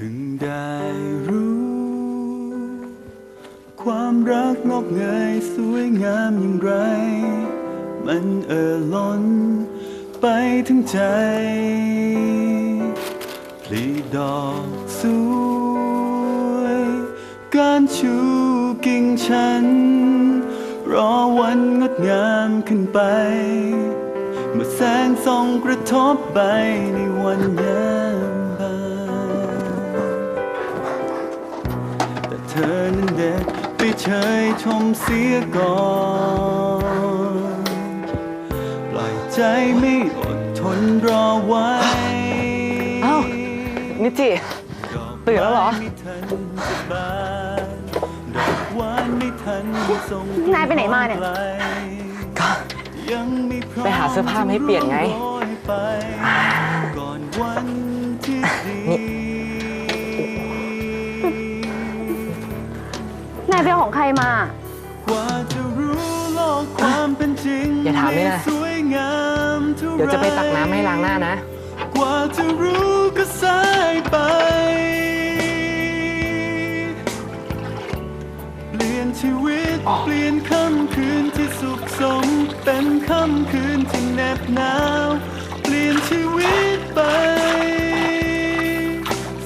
พิ่งได้รู้ ความรักงอกเงยสวยงามอย่างไร มันเอ่อล้นไปถึงใจพลีดอกสวย การชูกิ่งฉัน รอวันงดงามขึ้นไป เมื่อแสงส่องกระทบใบในวันยา ธอนั้นเด็กไปเฉยชมเสียก่อนปล่อยใจไม่อดทนรอไว้อ้าวนิจิตื่นแล้วเหรอไม่ทันจะบานดอกหวานไม่ทันส่งนายไปไหนมาเนี่ย ก็ยังไม่พร้อมไปหาเสื้อผ้ามาให้เปลี่ยนไงายไปเอาของใครมากว่าจะรู้โลกความเป็นจริงอย่าถามเลยนะสวยงามเท่าไรเดี๋ยวจะไปตักน้ำให้ล้างหน้านะ กว่าจะรู้ก็สายไปเปลี่ยนชีวิตเปลี่ยนค่ำคืนที่สุขสม เป็นค่ำคืนที่แนบหนาวเปลี่ยนชีวิตไป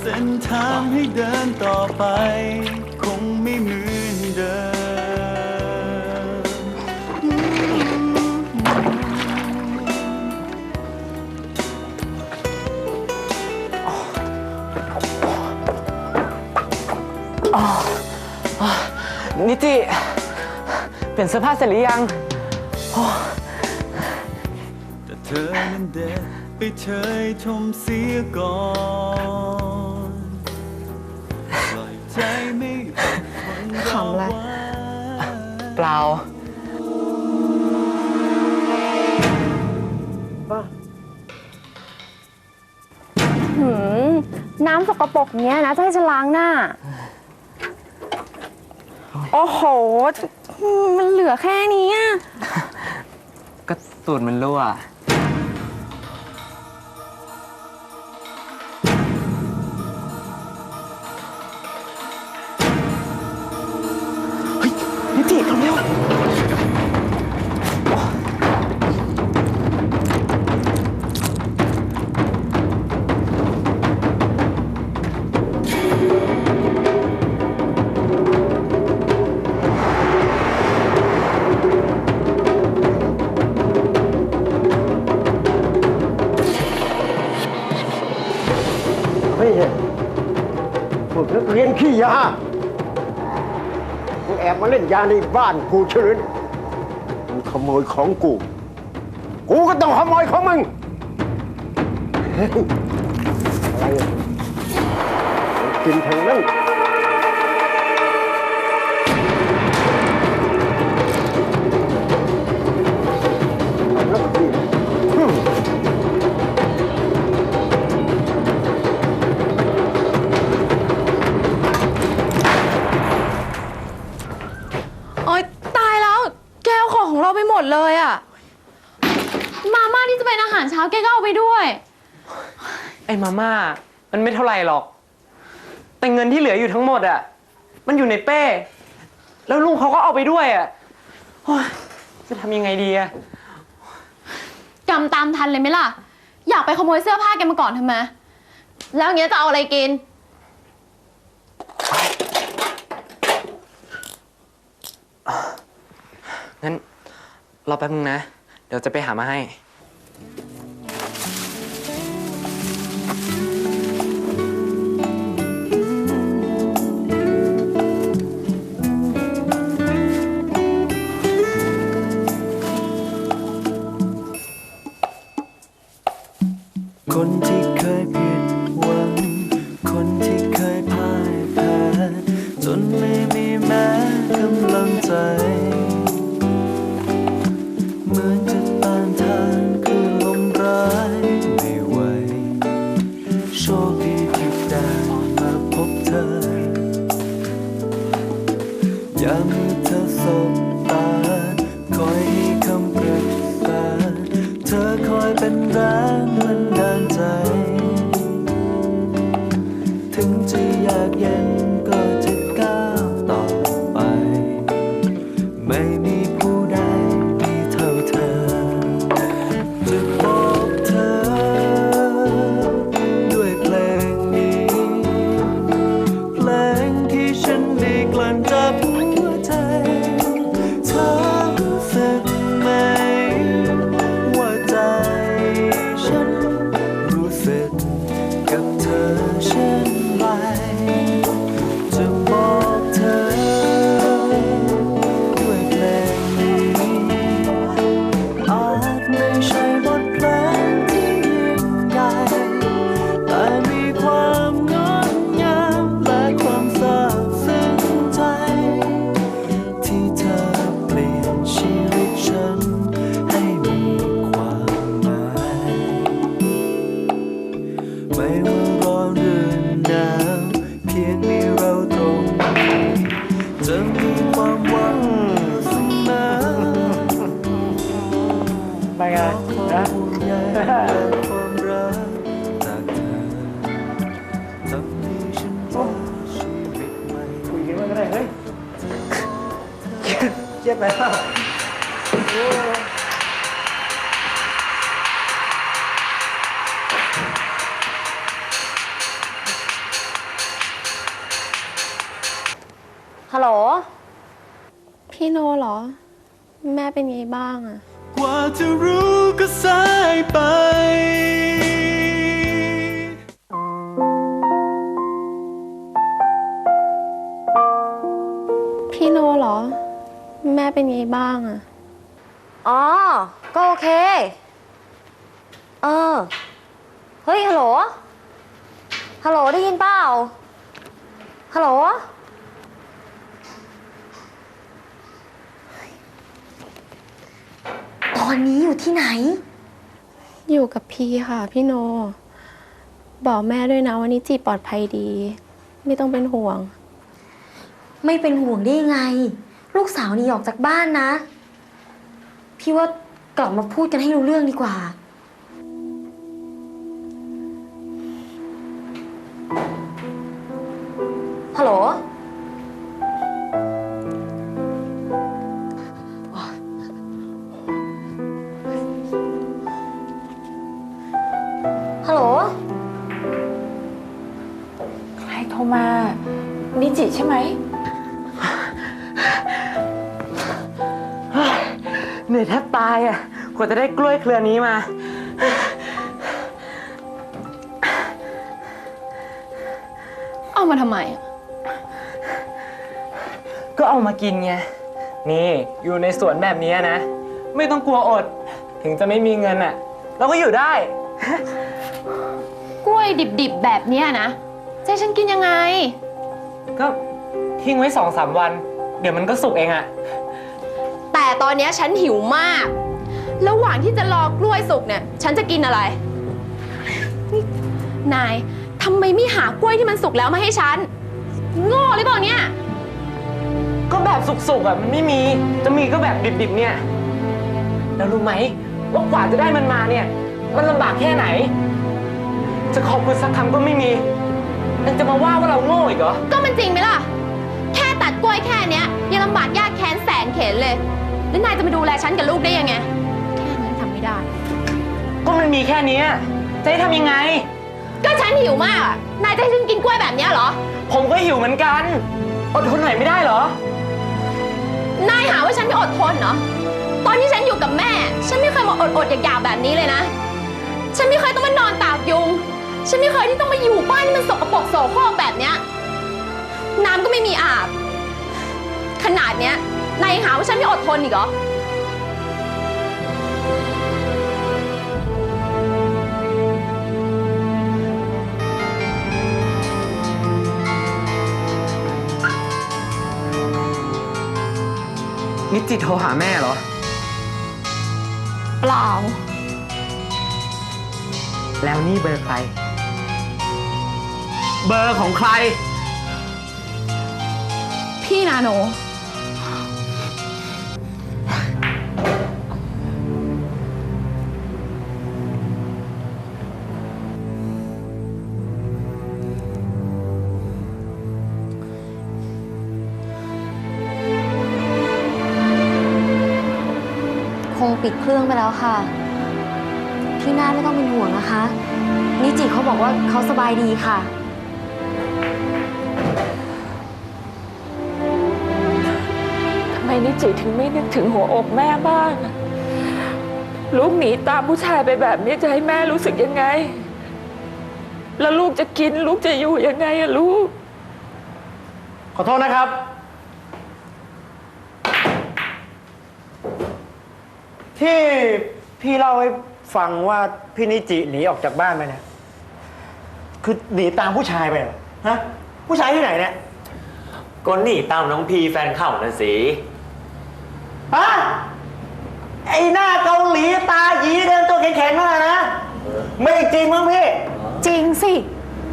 เส้นทางให้เดินต่อไป นิจิเปลี่ยนเสื้อผ้าเสร็จหรือยังแต่เธอนั้นเด็กไปเฉยชมเสียก่อนปล่อยใจไม่อดทนรอขำอะไรไว้เปล่าหืมน้ำสกปรกเนี้ยนะ จะให้ฉันล้างหน้า โอ้โห มันเหลือแค่นี้อะ ก็สูตรมันรั่ว ยา มึงแอบมาเล่นยาในบ้านกูเฉยมึงขโมยของกู กูก็ต้องขโมยของมึง อะไรอ่ยกินทางนั้น เป็นอาหารเช้าแกก็เอาไปด้วย ไอ้มาม่า มันไม่เท่าไหร่หรอก แต่เงินที่เหลืออยู่ทั้งหมดอะมันอยู่ในเป้ แล้วลุงเขาก็เอาไปด้วยอะโอ๊ยจะทำยังไงดีอะกำตามทันเลยไหมล่ะ อยากไปขโมยเสื้อผ้าแกมาก่อนทำไม แล้วอย่างเงี้ยจะเอาอะไรกิน งั้นรอแป๊บนึงนะ เดี๋ยวจะไปหามาให้ ค จ็บไหมล่ะฮัลโหล พี่โนเหรอ แม่เป็นไงบ้างอะ กว่าจะรู้ ฮัลโหลได้ยินเปล่า ฮัลโหล ตอนนี้อยู่ที่ไหน อยู่กับพี่ค่ะพี่โน บอกแม่ด้วยนะว่านิจิปลอดภัยดี ไม่ต้องเป็นห่วง ไม่เป็นห่วงได้ยังไง ลูกสาวหนี่ออกจากบ้านนะ พี่ว่ากลับมาพูดกันให้รู้เรื่องดีกว่า ฮัลโหล ฮัลโหล ใครโทรมา นิจิใช่ไหม เหนื่อยแทบตายอะกว่าจะได้กล้วยเครือนี้มา เอามาทำไมอะ ก็เอามากินไง นี่อยู่ในสวนแบบนี้นะ ไม่ต้องกลัวอด ถึงจะไม่มีเงินอะ เราก็อยู่ได้ กล้วยดิบๆ แบบเนี้ยนะจะให้ฉันกินยังไง ก็ทิ้งไว้สองสามวัน เดี๋ยวมันก็สุกเองอะ แต่ตอนเนี้ยฉันหิวมาก ระหว่างที่จะรอกล้วยสุกเนี่ย ฉันจะกินอะไรนี่นายทำไมไม่หากล้วยที่มันสุกแล้วมาให้ฉัน โง่หรือเปล่าเนี่ย ก็แบบสุกๆอะมันไม่มี จะมีก็แบบดิบๆเนี่ย แล้วรู้ไหมว่ากว่าจะได้มันมาเนี่ย มันลำบากแค่ไหน จะขอบคุณสักคำก็ไม่มียังจะมาว่าว่าเราโง่อีกเหรอ ก็มันจริงไหมล่ะ แค่ตัดกล้วยแค่เนี้ยยังลำบากยากแค้นแสนเข็นเลย แล้วนายจะมาดูแลฉันกับลูกได้ยังไง แค่นั้นทำไม่ได้ ก็มันมีแค่เนี้ยจะให้ทำยังไง ก็ฉันหิวมากอะนายจะให้ฉันกินกล้วยแบบเนี้ยเหรอ ผมก็หิวเหมือนกัน อดทนหน่อยไม่ได้เหรอ อดทนเหรอ ตอนที่ฉันอยู่กับแม่ ฉันไม่เคยมาอดอดๆอยากๆแบบนี้เลยนะ ฉันไม่เคยต้องมานอนตากยุง ฉันไม่เคยที่ต้องมาอยู่บ้านที่มันสกปรกโสโครกแบบเนี้ย น้ำก็ไม่มีอาบ ขนาดเนี้ยนายยังหาว่าฉันไม่อดทนอีกเหรอ นิจิโทรหาแม่เหรอ เปล่า แล้วนี่เบอร์ใคร เบอร์ของใคร พี่นาโน ปิดเครื่องไปแล้วค่ะ พี่นาไม่ต้องเป็นห่วงนะคะ นิจิเขาบอกว่าเขาสบายดีค่ะ ทำไมนิจิถึงไม่นึกถึงหัวอกแม่บ้างอะลูกหนีตามผู้ชายไปแบบนี้จะให้แม่รู้สึกยังไง แล้วลูกจะกินลูกจะอยู่ยังไงอะลูก ขอโทษนะครับ ที่พี่เล่าให้ฟังว่าพี่นิจิหนีออกจากบ้านไปเนี่ยคือหนีตามผู้ชายไปเหรอฮะผู้ชายที่ไหนเนี่ยก็หนีตามน้องพีแฟนเข่าน่ะสิ ฮะไอหน้าเกาหลีตาหยีเดินตัวแข็งๆนั่นนะไม่จริงมั้งพี่ จริงสิ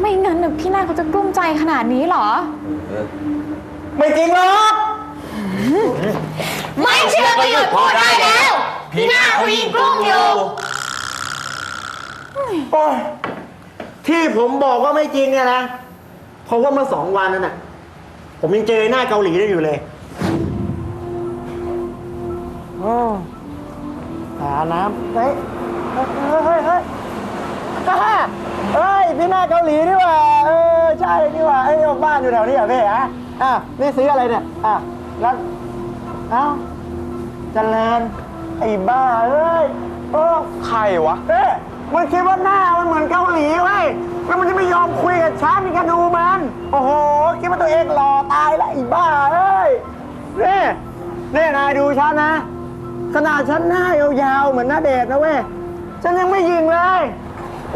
ไม่งั้นน่ะพี่นาเขาจะกลุ้มใจขนาดนี้เหรอ ไม่จริงหรอก ไม่เชื่อก็หยุดพูดได้แล้ว พี่นาเขายิงกลุ้มอยู่โอ้ยที่ผมบอกว่าไม่จริงเนี่ยนะ เพราะว่าเมื่อสองวันนั้นน่ะ ผมยังเจอหน้าเกาหลีได้อยู่เลยโอ้หาน้ำเฮ้ยเฮ้ยเฮ้ยเฮ้ยฮ่าฮ่าเฮ้ยพี่หน้าเกาหลีนี่หว่า เออใช่นี่หว่าไอ้ยบ้านอยู่แถวนี้เหรอพี่ฮะอะนี่ซื้ออะไรเนี่ย อะแล้วเอ้าเจริญ ไอ้บ้าเอ้ยเออใครวะเอ๊ะมันคิดว่าหน้ามันเหมือนเกาหลีเว้ยแล้วมันจะไม่ยอมคุยกับฉันนี่ก็ดูมัน โอ้โห คิดว่าตัวเองหล่อตายแล้วไอ้บ้าเอ้ยนี่นี่นายดูฉันนะ ขนาดฉันหน้ายาวๆเหมือนหน้าเดชนะเว้ย ฉันยังไม่ยิงเลย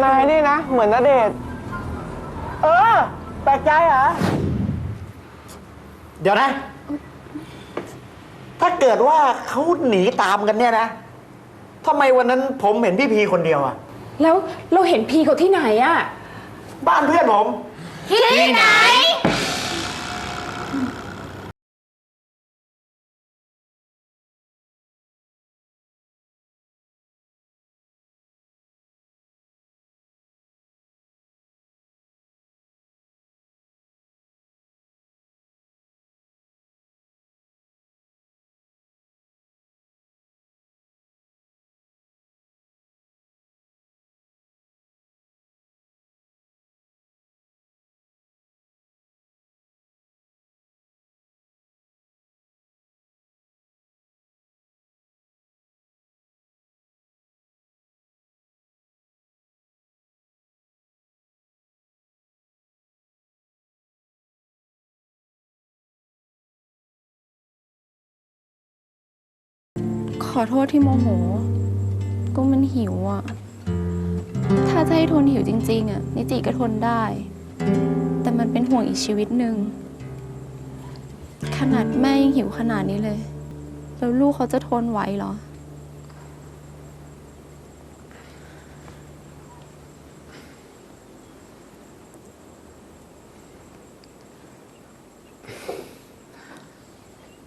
นายนี่นะ เหมือนหน้าเดช เออแปลกใจเหรอ เดี๋ยวนะ ถ้าเกิดว่าเขาหนีตามกันเนี่ยนะทำไมวันนั้นผมเห็นพี่พีคนเดียวอะแล้วเราเห็นพีเขาที่ไหนอะบ้านเพื่อนผม ที่ไหน ขอโทษที่โมโห ก็มันหิวอะถ้าจะให้ทนหิวจริง ๆอะนิจิก็ทนได้ แต่มันเป็นห่วงอีกชีวิตหนึ่ง ขนาดแม่ยังหิวขนาดนี้เลย แล้วลูกเขาจะทนไหวเหรอ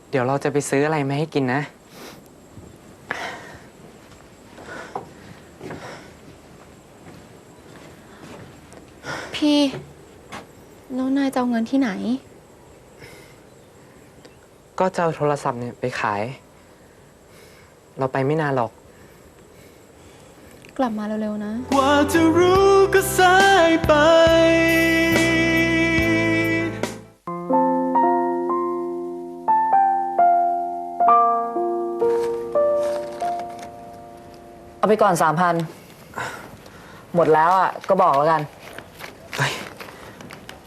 เดี๋ยวเราจะไปซื้ออะไรมาให้กินนะ พี่แล้วนายจะเอาเงินที่ไหน ก็จะเอาโทรศัพท์เนี่ยไปขาย เราไปไม่นานหรอก กลับมาเร็วๆนะ กว่าจะรู้ก็สายไป เอาไปก่อนสามพัน หมดแล้วอะ ก็บอกแล้วกัน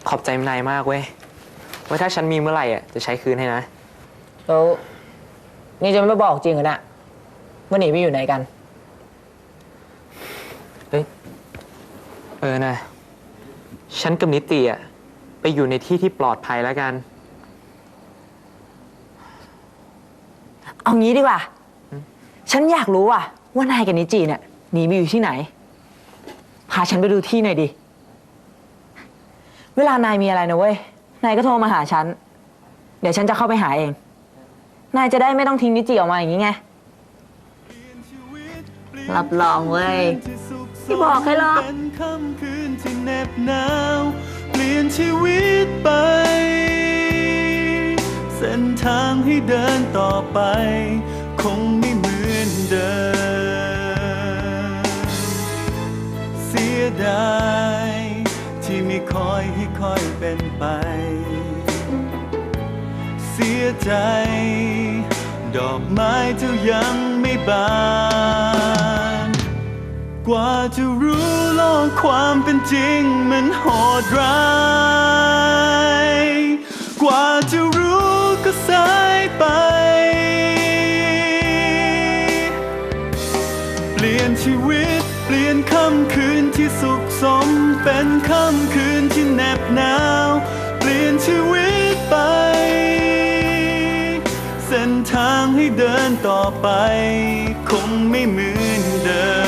ขอบใจนายมากเว้ยไว้ถ้าฉันมีเมื่อไหร่อะจะใช้คืนให้นะ แล้วนี่จะไม่บอกจริงเหรอเนี่ยว่าหนีไปอยู่ไหนกันเออนะ ฉันกับนิติอะไปอยู่ในที่ที่ปลอดภัยแล้วกัน เอางี้ดีกว่า ฉันอยากรู้อะว่านายกับนิจิเนี่ยหนีไปอยู่ที่ไหน พาฉันไปดูที่หน่อยดิ เวลานายมีอะไรนะเว้ย นายก็โทรมาหาฉัน เดี๋ยวฉันจะเข้าไปหาเอง นายจะได้ไม่ต้องทิ้งนิจิออกมาอย่างนี้ไง รับรองเว้ยไม่บอกใครหรอก เป็นค่ำคืนที่เหน็บหนาว เปลี่ยนชีวิตไป เส้นทางให้เดินต่อไป คงไม่เหมือนเดิม เสียดาย ที่ไม่คอยให้คอยเป็นไป เสียใจ ดอกไม้เจ้ายังไม่บาน กว่าจะรู้โลกความเป็นจริงมันโหดร้าย กว่าจะรู้ก็สายไป เปลี่ยนชีวิตเปลี่ยนค่ำคืนที่สุขสม เป็นค่ำคืนที่แนบหนาว เปลี่ยนชีวิตไป เส้นทางให้เดินต่อไป คงไม่เหมือนเดิม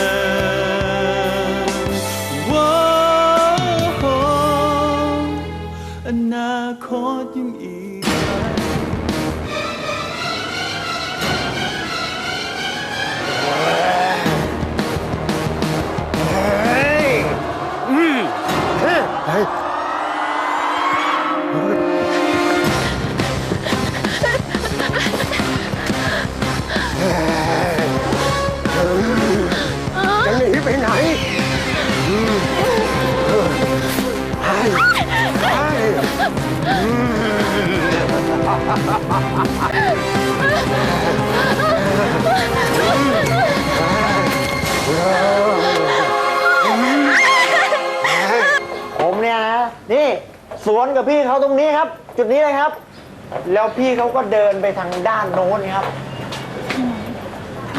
พี่เขาก็เดินไปทางด้านโน้นครับ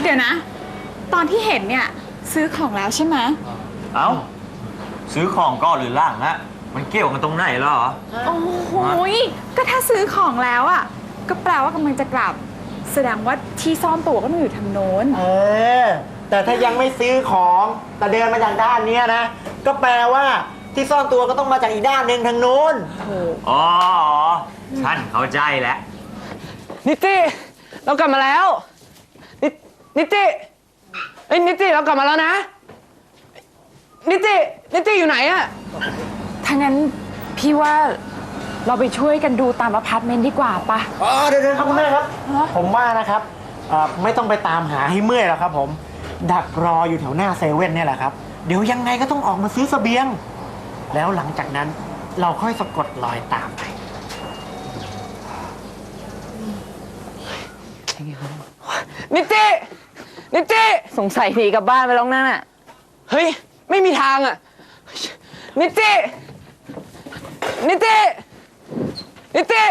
เดี๋ยวนะ ตอนที่เห็นเนี่ยซื้อของแล้วใช่ไหมเอ้า ซื้อของก่อนหรือล่างฮะ มันเกี่ยวกันตรงไหนเหรอ โอ้โหยก็ถ้าซื้อของแล้วอะ ก็แปลว่ากำลังจะกลับ แสดงว่าที่ซ่อนตัวก็ต้องอยู่ทางโน้น เออ แต่ถ้ายังไม่ซื้อของแต่เดินมาจากด้านเนี้ยนะ ก็แปลว่าที่ซ่อนตัวก็ต้องมาจากอีกด้านหนึ่งทางโน้น อ๋อ ฉันเข้าใจแล้ว นิติเรากลับมาแล้วนินิติเอ้ยนิติเรากลับมาแล้วนะ นิตินิติอยู่ไหนอะถ้างั้นพี่ว่าเราไปช่วยกันดูตามอพาร์ตเมนต์ดีกว่าปะ อ๋อเดี๋ยวๆครับคุณแม่ครับ ฮะ ผมว่านะครับเอ่อไม่ต้องไปตามหาให้เมื่อยหรอกครับ ผมดักรออยู่แถวหน้าเซเว่นเนี่ยแหละครับเดี๋ยวยังไงก็ต้องออกมาซื้อเสบียง แล้วหลังจากนั้นเราค่อยสะกดรอยตามไป นิตินิติสงสัยหนีกลับบ้านไปแล้วนั่นน่ะ เฮ้ย ไม่มีทางอะนิตินิตินิติ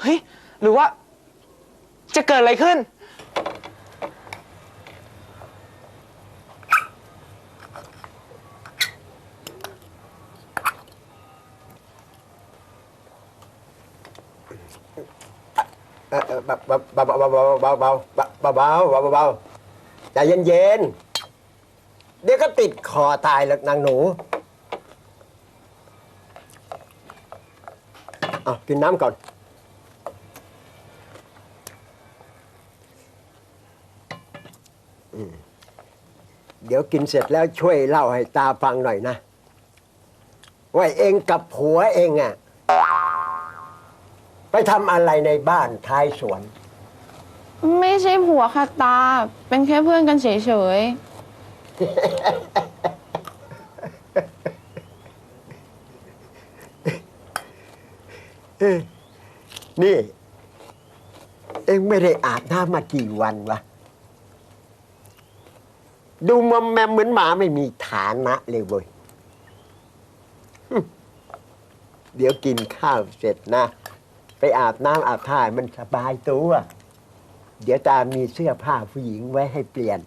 เฮ้ย หรือว่า จะเกิดอะไรขึ้น เออเออเบาเบาเบาเบาเบาเบาเบาเบาเบาเบาเบาใจเย็นๆเดี๋ยวก็ติดคอตายแล้วนางหนูเอากินน้ำก่อน เดี๋ยวกินเสร็จแล้วช่วยเล่าให้ตาฟังหน่อยนะ ว่าเองกับผัวเองอะ ไปทำอะไรในบ้านท้ายสวน ไม่ใช่ผัวค่ะตา เป็นแค่เพื่อนกันเฉยนี่ เอ็งไม่ได้อาบน้ำมากี่วันวะ ดูมอมแมมเหมือนหมาไม่มีฐานะเลยเว้ยหึเดี๋ยวกินข้าวเสร็จนะ ไปอาบน้ำอาบท่าให้มันสบายตัว เดี๋ยวตามีเสื้อผ้าผู้หญิงไว้ให้เปลี่ยน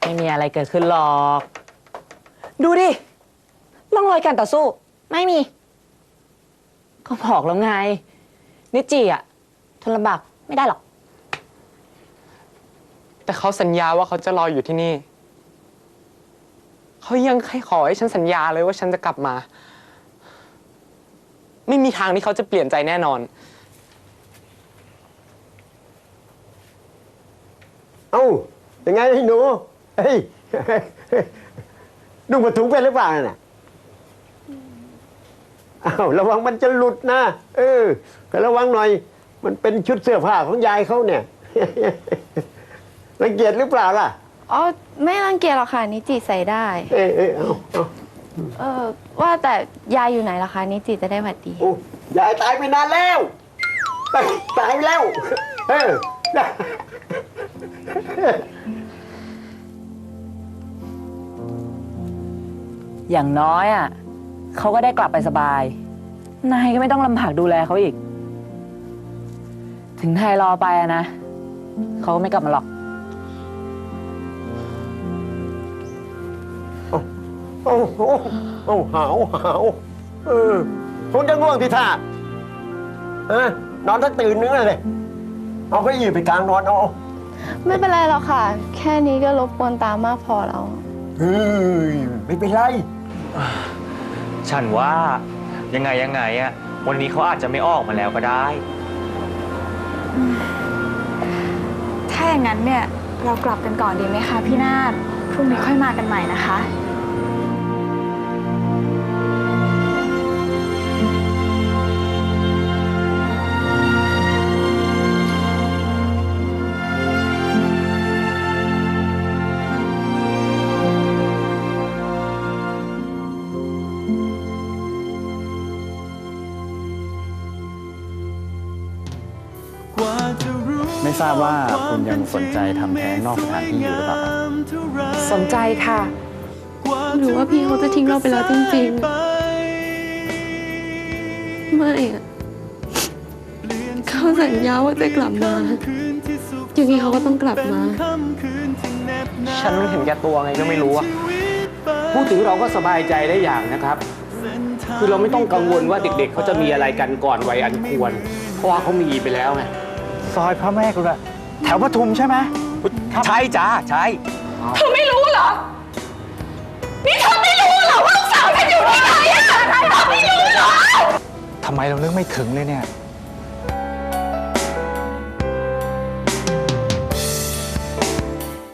ไม่มีอะไรเกิดขึ้นหรอก ดูดิร่องรอยการต่อสู้ ไม่มี ก็บอกแล้วไง นิจิอะทนลำบากไม่ได้หรอก แต่เขาสัญญาว่าเขาจะรออยู่ที่นี่ เขายังให้ขอให้ฉันสัญญาเลยว่าฉันจะกลับมา ไม่มีทางที่เขาจะเปลี่ยนใจแน่นอน เอ้ายังไงไอ้หนูเฮ้ย นุ่งผ้าถุงเป็นหรือเปล่าน่ะอ้าวระวังมันจะหลุดนะเออก็ระวังหน่อย มันเป็นชุดเสื้อผ้าของยายเขาเนี่ย รังเกียจหรือเปล่าล่ะๆอ๋อ ไม่รังเกียจหรอกค่ะนิจิใส่ได้ เอ้ยเอ้ยเอาเอา เออว่าแต่ยายอยู่ไหนล่ะคะนิจิจะได้หวัดดี โอ้ยายตายไปนานแล้ว ตายตายไปแล้ว เอออย่างน้อยอะเขาก็ได้กลับไปสบาย นายก็ไม่ต้องลำบากดูแลเขาอีก ถึงนายรอไปอะนะเขาก็ไม่กลับมาหรอก โอ้โหโอ้หาวหาวเออคงจะง่วงที่ท่าเออนอนสักตื่นนึงเลยเอาก็ยีไปกลางนอนเอาไม่เป็นไรหรอกค่ะ แค่นี้ก็รบกวนตามากพอแล้วเฮ้ยไม่เป็นไร ฉันว่ายังไงยังไงอะวันนี้เขาอาจจะไม่ออกมาแล้วก็ได้ ถ้าอย่างนั้นเนี่ยเรากลับกันก่อนดีไหมคะพี่นาฏพรุ่งนี้ค่อยมากันใหม่นะคะ ราบว่าคุณยังสนใจทำแท้งนอกสถานที่อยู่หรือเปล่าครับสนใจค่ะ หรือว่าพี่เขาจะทิ้งเราไปแล้วจริงๆ ไม่อะเขาสัญญาว่าจะกลับมายังไงเขาก็ต้องกลับมา ฉันเห็นแก่ตัวไงก็ไม่รู้อะพูดถึงเราก็สบายใจได้อย่างนะครับ คือเราไม่ต้องกังวลว่าเด็กๆเขาจะมีอะไรกันก่อนวัยอันควร เพราะว่าเขามีไปแล้วไง ซอยพระแม่คุณอะแถวปทุมใช่ไหมใช่จ้าใช่เธอไม่รู้เหรอ นี่เธอไม่รู้เหรอว่าลูกสาวฉันอยู่ที่ไหนอะเธอไม่รู้เหรอทำไมเรานึกไม่ถึงเลยเนี่ย